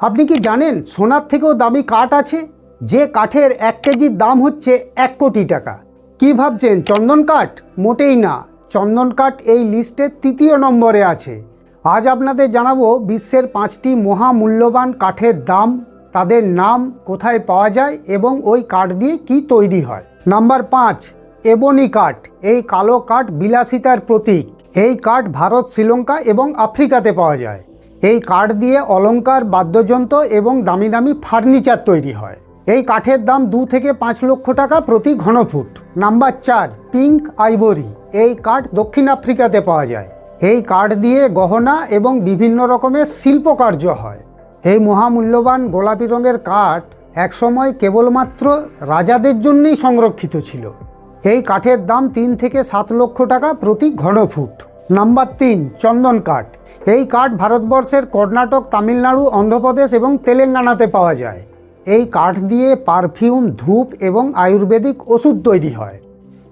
আপনি কি জানেন সোনার থেকেও দামি কাঠ আছে? যে কাঠের এক কেজির দাম হচ্ছে এক কোটি টাকা। কি ভাবছেন, চন্দন কাঠ? মোটেই না। চন্দন কাঠ এই লিস্টের তৃতীয় নম্বরে আছে। আজ আপনাদের জানাব বিশ্বের পাঁচটি মহামূল্যবান কাঠের দাম, তাদের নাম কোথায় পাওয়া যায় এবং ওই কাঠ দিয়ে কি তৈরি হয়। নাম্বার পাঁচ, এবনি কাঠ, এই কালো কাঠ বিলাসিতার প্রতীক। এই কাঠ ভারত, শ্রীলঙ্কা এবং আফ্রিকাতে পাওয়া যায়। এই কাঠ দিয়ে অলংকার, বাদ্যযন্ত্র এবং দামি দামি ফার্নিচার তৈরি হয়। এই কাঠের দাম দু থেকে পাঁচ লক্ষ টাকা প্রতি ঘনফুট। নাম্বার চার, পিঙ্ক আইভরি। এই কাঠ দক্ষিণ আফ্রিকাতে পাওয়া যায়। এই কাঠ দিয়ে গহনা এবং বিভিন্ন রকমের শিল্পকার্য হয়। এই মহামূল্যবান গোলাপি রঙের কাঠ একসময় কেবলমাত্র রাজাদের জন্যই সংরক্ষিত ছিল। এই কাঠের দাম তিন থেকে সাত লক্ষ টাকা প্রতি ঘনফুট। নাম্বার তিন, চন্দন কাঠ। এই কাঠ ভারতবর্ষের কর্ণাটক, তামিলনাড়ু, অন্ধ্রপ্রদেশ এবং তেলেঙ্গানাতে পাওয়া যায়। এই কাঠ দিয়ে পারফিউম, ধূপ এবং আয়ুর্বেদিক ওষুধ তৈরি হয়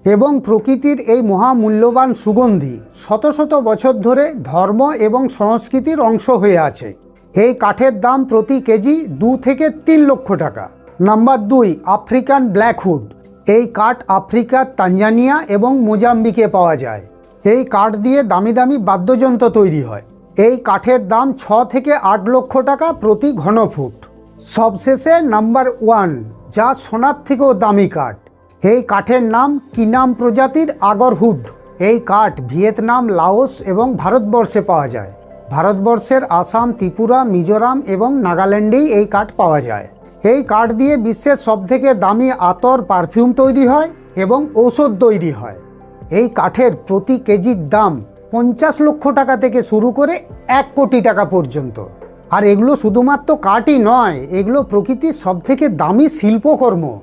এবং প্রকৃতির এই মহামূল্যবান সুগন্ধি শত শত বছর ধরে ধর্ম এবং সংস্কৃতির অংশ হয়ে আছে। এই কাঠের দাম প্রতি কেজি দু থেকে তিন লক্ষ টাকা। নাম্বার দুই, আফ্রিকান ব্ল্যাকহুড। এই কাঠ আফ্রিকার তানজানিয়া এবং মোজাম্বিকে পাওয়া যায়। এই কাঠ দিয়ে দামি দামি বাদ্যযন্ত্র তৈরি হয়। এই কাঠের দাম ছ থেকে আট লক্ষ টাকা প্রতি ঘনফুট। সবশেষে নাম্বার ওয়ান, যা সোনার থেকেও দামি কাঠ। এই কাঠের নাম কিনাম প্রজাতির আগরহুড। এই কাঠ ভিয়েতনাম, লাওস এবং ভারতবর্ষে পাওয়া যায়। ভারতবর্ষের আসাম, ত্রিপুরা, মিজোরাম এবং নাগাল্যান্ডেই এই কাঠ পাওয়া যায়। এই কাঠ দিয়ে বিশ্বের সবথেকে দামি আতর, পারফিউম তৈরি হয় এবং ঔষধ তৈরি হয়। এই কাঠের প্রতি কেজির দাম পঞ্চাশ লক্ষ টাকা থেকে শুরু করে এক কোটি টাকা পর্যন্ত। আর এগুলো শুধুমাত্র কাঠই নয়, এগুলো প্রকৃতির সবথেকে দামি শিল্পকর্ম।